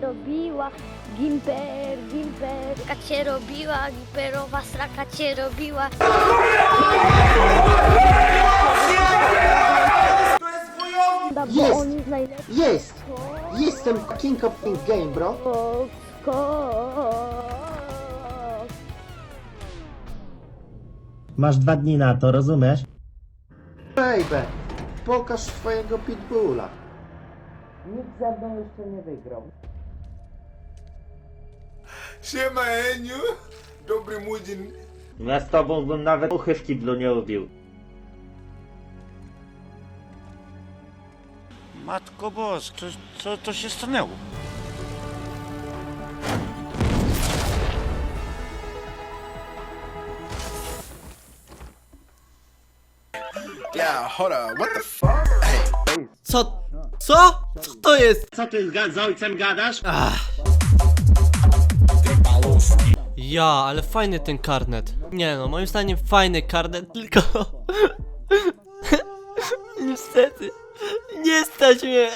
Się robiła, Gimper, Gimper, straka się robiła, Gimperowa straka się robiła. Bo Jest. on jest najlepszy. Jest! Jestem king of king game, bro. Skok. Masz dwa dni na to, rozumiesz? Baby, pokaż swojego pitbulla. Nikt ze mną jeszcze nie wygrał. Siema Eniu, dobry mudzin. Ja z tobą bym nawet uchy w kiblu nie ubił. Matko Bosk, co, co, co się stanęło? Yeah, hold up, what the fuck? Co? Co? Co to jest? Co ty z, z ojcem gadasz? Ja, ale fajny ten karnet. Nie no, moim zdaniem fajny karnet, tylko... Niestety, nie stać mnie.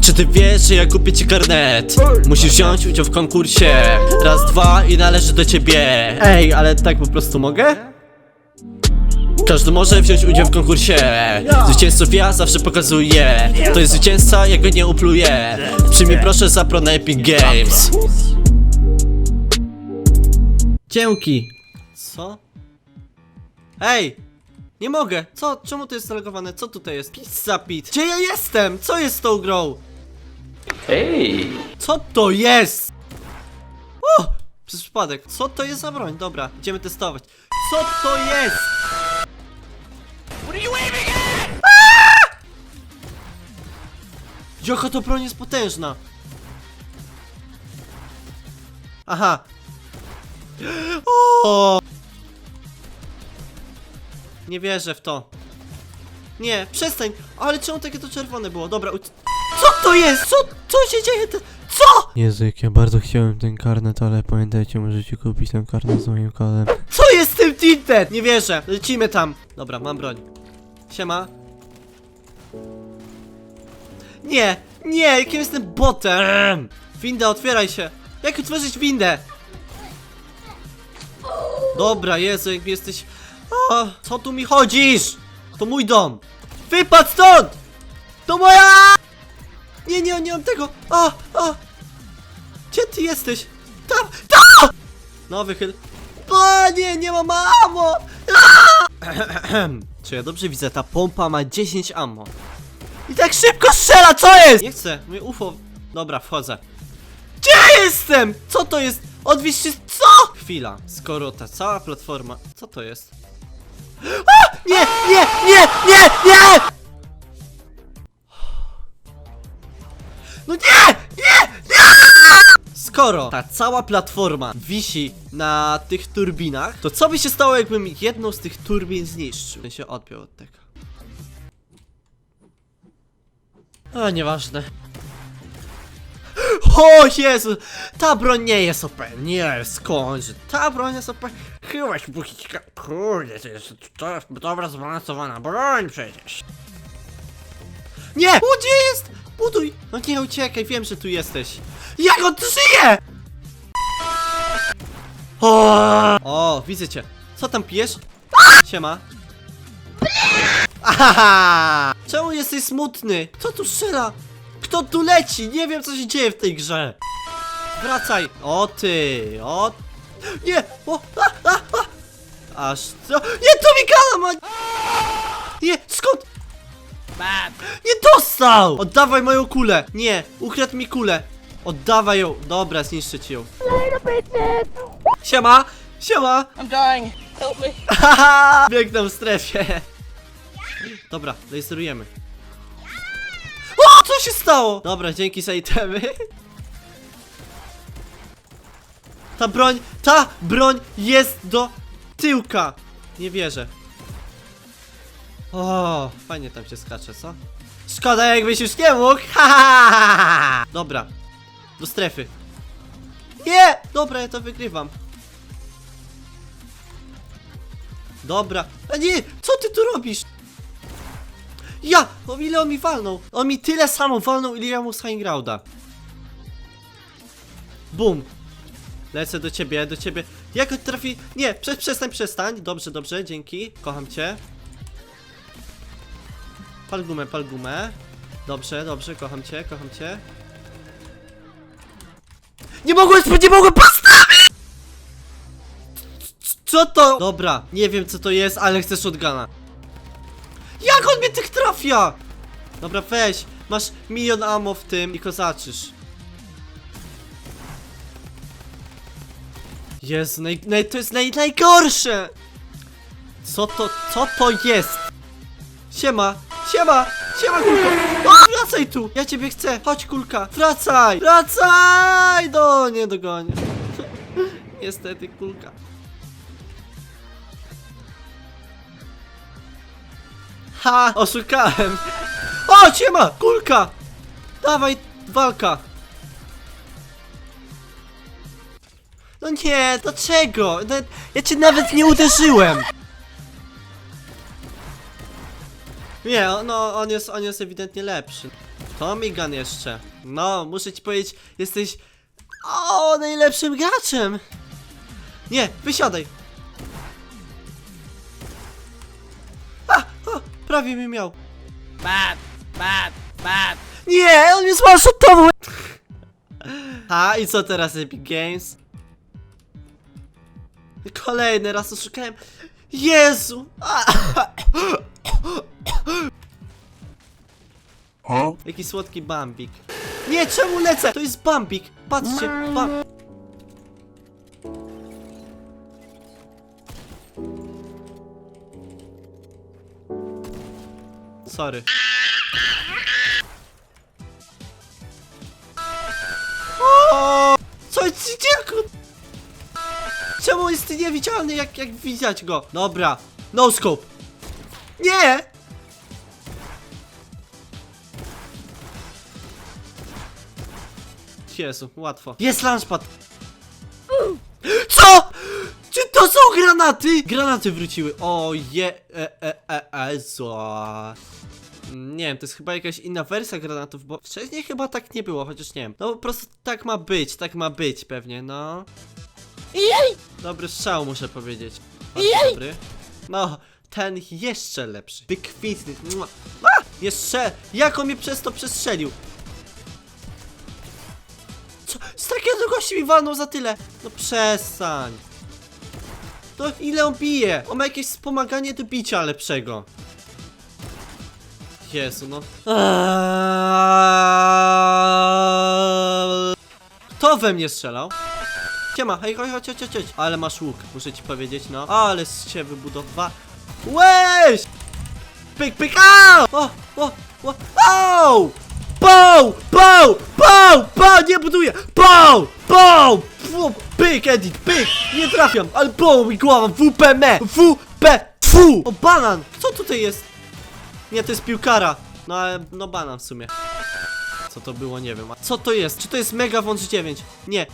Czy ty wiesz, że ja kupię ci karnet? Musisz wziąć udział w konkursie Raz, dwa i należy do ciebie Ej, ale tak po prostu mogę? Każdy może wziąć udział w konkursie Zwycięzców ja zawsze pokazuję To jest zwycięzca, ja go nie upluję Przyjmij proszę za pro na Epic Games Dzięki Co? Ej! Nie mogę! Co? Czemu to jest zalogowane? Co tutaj jest? Pizza Pit! Gdzie ja jestem? Co jest z tą grą? Ej! Co to jest? O! Przez przypadek. Co to jest za broń? Dobra, idziemy testować. Co to jest? Jaka to broń jest potężna! Aha! O! Nie wierzę w to. Nie, przestań! Ale czemu takie to czerwone było? Dobra, uc- co to jest? Co, co się dzieje? Te- Co? Jezu, jak ja bardzo chciałem ten karnet, ale pamiętajcie, możecie kupić ten karnet z moim kodem. Co jest z tym Tinted? Nie wierzę. Lecimy tam. Dobra, mam broń. Siema. Nie, nie, jakim jestem botem? Winda, otwieraj się. Jak otworzyć windę? Dobra, Jezu, jak jesteś... O, co tu mi chodzisz? To mój dom. Wypadł stąd! To moja... Nie, nie, nie mam tego. A, a. Gdzie ty jesteś? Tam, tam! No, wychyl. Nie, nie ma ammo! Czy ja dobrze widzę? Ta pompa ma 10 ammo. I tak szybko strzela, co jest? Nie chcę, mnie UFO. Dobra, wchodzę. Gdzie jestem? Co to jest? Odwieź się, co? Chwila, skoro ta cała platforma... Co to jest? A! Nie, nie, nie, nie, nie! No nie! Skoro ta cała platforma wisi na tych turbinach, to co by się stało, jakbym jedną z tych turbin zniszczył? Ten się odpiął od tego. A, nieważne. O Jezu! Ta broń nie jest OP. Nie, skądże? Ta broń jest OP. Chyba się buchika. Kurde, to jest dobra zbalansowana broń przecież. Nie! Gdzie jest? Buduj! No nie uciekaj, wiem, że tu jesteś. Jak on żyje? O, o widzę cię. Co tam pijesz? Siema. Ahaha! Czemu jesteś smutny? Kto tu strzela? Kto tu leci? Nie wiem co się dzieje w tej grze. Wracaj. O ty, o... Nie! O, a, a, a. Aż co? Nie, to mi gala ma... Nie, skąd? Nie dostał! Oddawaj moją kulę! Nie, ukradł mi kulę. Oddawaj ją. Dobra, zniszczę ci ją. Siema! Siema! I'm dying. Help me. Haha! Biegnę w strefie. Dobra, laserujemy. O! Co się stało? Dobra, dzięki za itemy. Ta broń, ta broń jest do tyłka. Nie wierzę. O, fajnie tam się skacze, co? Szkoda jakbyś już nie mógł. Ha, ha, ha, ha. Dobra, do strefy. Nie! Dobra, ja to wygrywam. Dobra. A nie! Co ty tu robisz? Ja! O ile on mi walnął? On mi tyle samo walnął, ile ja mu z Heingrauda. Bum. Lecę do ciebie, do ciebie. Jak on trafi... Nie, prze, przestań, przestań. Dobrze, dobrze, dzięki. Kocham cię. Pal gumę, pal gumę. Dobrze, dobrze, kocham cię, kocham cię. Nie mogłem, nie mogłem postawić! Co to? Dobra, nie wiem co to jest, ale chcę shotguna. Jak on mnie tych trafia? Dobra, weź. Masz milion ammo w tym i kozaczysz. Jezu, naj, naj, to jest naj, najgorsze! Co to, co to jest? Siema, siema, siema kulko! O, wracaj tu! Ja ciebie chcę! Chodź kulka! Wracaj! Wracaj! Do, nie dogonię. Niestety kulka. Ha! Oszukałem! O, siema! Kulka! Dawaj, walka! No nie, dlaczego? No, ja cię nawet nie uderzyłem! Nie, no on jest, on jest ewidentnie lepszy. Tommy Gun jeszcze. No, muszę ci powiedzieć, jesteś o najlepszym graczem. Nie, wysiadaj. A, o, prawie mi miał. Bad, bad, bad. Nie, on mnie zwanshotował. A i co teraz Epic Games? Kolejny raz oszukałem. Jezu! A, Jaki słodki Bambik. Nie, czemu lecę? To jest Bambik. Patrzcie, bam... Sorry. O! Co jest dzieciaku? Czemu jest niewidzialny jak, jak widać go? Dobra, no scope. Nie! Jezu, łatwo. Jest launchpad! Co?! Czy to są granaty?! Granaty wróciły. O je... E, e, e, e. Nie wiem, to jest chyba jakaś inna wersja granatów, bo wcześniej chyba tak nie było, chociaż nie wiem. No po prostu tak ma być, tak ma być pewnie, no. Jej! Dobry strzał, muszę powiedzieć. Jej! Dobry. No, ten jeszcze lepszy. Wykwitny. Mua. A! Jeszcze! Jak on mnie przez to przestrzelił? Co? Z takiego gości mi walnął za tyle! No przestań! To ile on bije? On ma jakieś wspomaganie do bicia lepszego. Jezu, no. Aaaa. Kto we mnie strzelał? Siema, hej, chodź, chodź, chodź, chodź. Ale masz łuk, muszę ci powiedzieć, no. Ale z ciebie wybudowa. Łeś! Pyk, pyk, au! O, o, o, au! Pow! Pow! Pow! Pow! Nie buduję! Pow! Pow! Fu! Pyk, edit, pyk! Nie trafiam, ale poł mi głowa! WPM! WP! Fu! O, banan! Co tutaj jest? Nie, to jest piłkara. No ale, no banan w sumie. Co to było, nie wiem. A co to jest? Czy to jest Mega Wąż 9? Nie.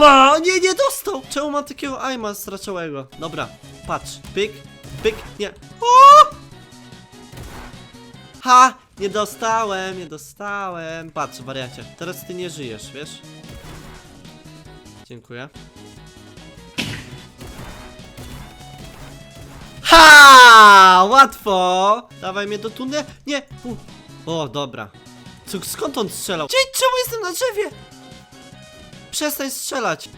Ba! Nie, nie dostał! Czemu mam takiego aima straczałego? Dobra, patrz. Pyk, pyk, nie. O! Ha! Nie dostałem, nie dostałem. Patrz, wariacie. Teraz ty nie żyjesz, wiesz? Dziękuję. Ha! Łatwo! Dawaj mnie do tunel. Nie! U. O, dobra. Co, skąd on strzelał? Dzie czemu jestem na drzewie? Przestań strzelać!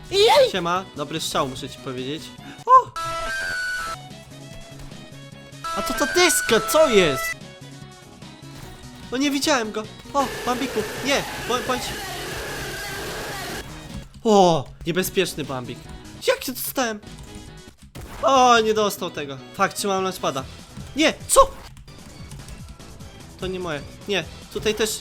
Siema, dobry strzał, muszę ci powiedzieć. O! A to ta deska, co jest? No nie widziałem go. O, Bambiku, nie, bądź... bądź... O, niebezpieczny Bambik. Jak się dostałem? O, nie dostał tego. Fakt, trzymałem launchpada. Nie, co? To nie moje. Nie, tutaj też...